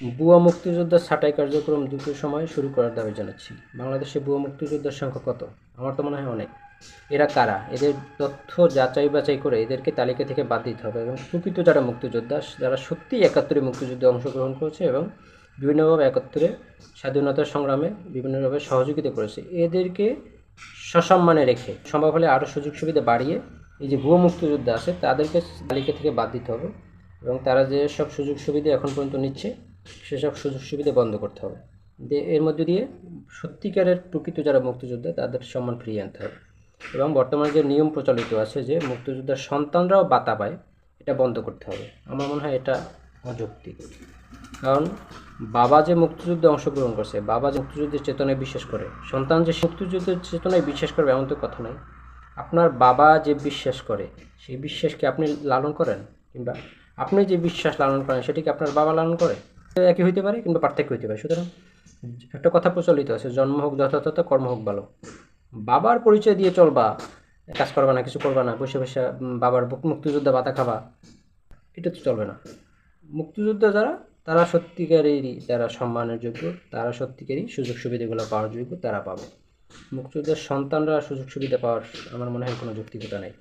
বুয়া মুক্তিযোদ্ধার ছাঁটাই কার্যক্রম দ্রুত সময়ে শুরু করার দাবি জানাচ্ছি। বাংলাদেশে বুয়া মুক্তিযোদ্ধার সংখ্যা কত? আমার তো মনে হয় অনেক। এরা কারা? এদের তথ্য যাচাই বাছাই করে এদেরকে তালিকা থেকে বাদ দিতে হবে এবং প্রকৃত যারা মুক্তিযোদ্ধা, যারা সত্যিই একাত্তরে মুক্তিযুদ্ধে অংশগ্রহণ করেছে এবং বিভিন্নভাবে একাত্তরে স্বাধীনতা সংগ্রামে বিভিন্নভাবে সহযোগিতা করেছে, এদেরকে সসম্মানে রেখে সম্ভব হলে আরও সুযোগ সুবিধা বাড়িয়ে এই যে ভুয়ো মুক্তিযোদ্ধা আছে, তাদেরকে তালিকা থেকে বাদ দিতে হবে এবং তারা যে সব সুযোগ সুবিধা এখন পর্যন্ত নিচ্ছে সেসব সুযোগ সুবিধা বন্ধ করতে হবে। দিয়ে এর মধ্যে দিয়ে সত্যিকারের প্রকৃত যারা মুক্তিযোদ্ধা, তাদের সম্মান ফিরিয়ে আনতে হবে। এবং বর্তমানে যে নিয়ম প্রচলিত আছে যে মুক্তিযোদ্ধার সন্তানরাও বাতা পায়, এটা বন্ধ করতে হবে। আমার মনে হয় এটা অযৌক্তিক। কারণ বাবা যে মুক্তিযুদ্ধে অংশগ্রহণ করছে, বাবা যে মুক্তিযুদ্ধের চেতনায় বিশ্বাস করে, সন্তান যে মুক্তিযুদ্ধের চেতনায় বিশ্বাস করবে এমন তো কথা নয় আপনার বাবা যে বিশ্বাস করে, সেই বিশ্বাসকে আপনি লালন করেন? কিংবা আপনি যে বিশ্বাস লালন করেন, সেটি কি আপনার বাবা লালন করে? একই হইতে পারে কিংবা পার্থক্য হইতে পারে। সুতরাং একটা কথা প্রচলিত আছে, জন্ম হোক, যথাযথ, কর্ম হোক ভালো বাবার পরিচয় দিয়ে চলবা, কাজ করবা না, কিছু করবা না, বসে বসে বাবার মুক্তিযোদ্ধা বাতা খাবা, এটা তো চলবে না। মুক্তিযোদ্ধা যারা, তারা সত্যিকারেরই যারা সম্মানের যোগ্য, তারা সত্যিকারই সুযোগ সুবিধাগুলো পাওয়ার যোগ্য, তারা পাবে। মুক্তিযোদ্ধার সন্তানরা সুযোগ সুবিধা পাওয়ার আমার মনে হয় কোনো যৌক্তিকতা নেই।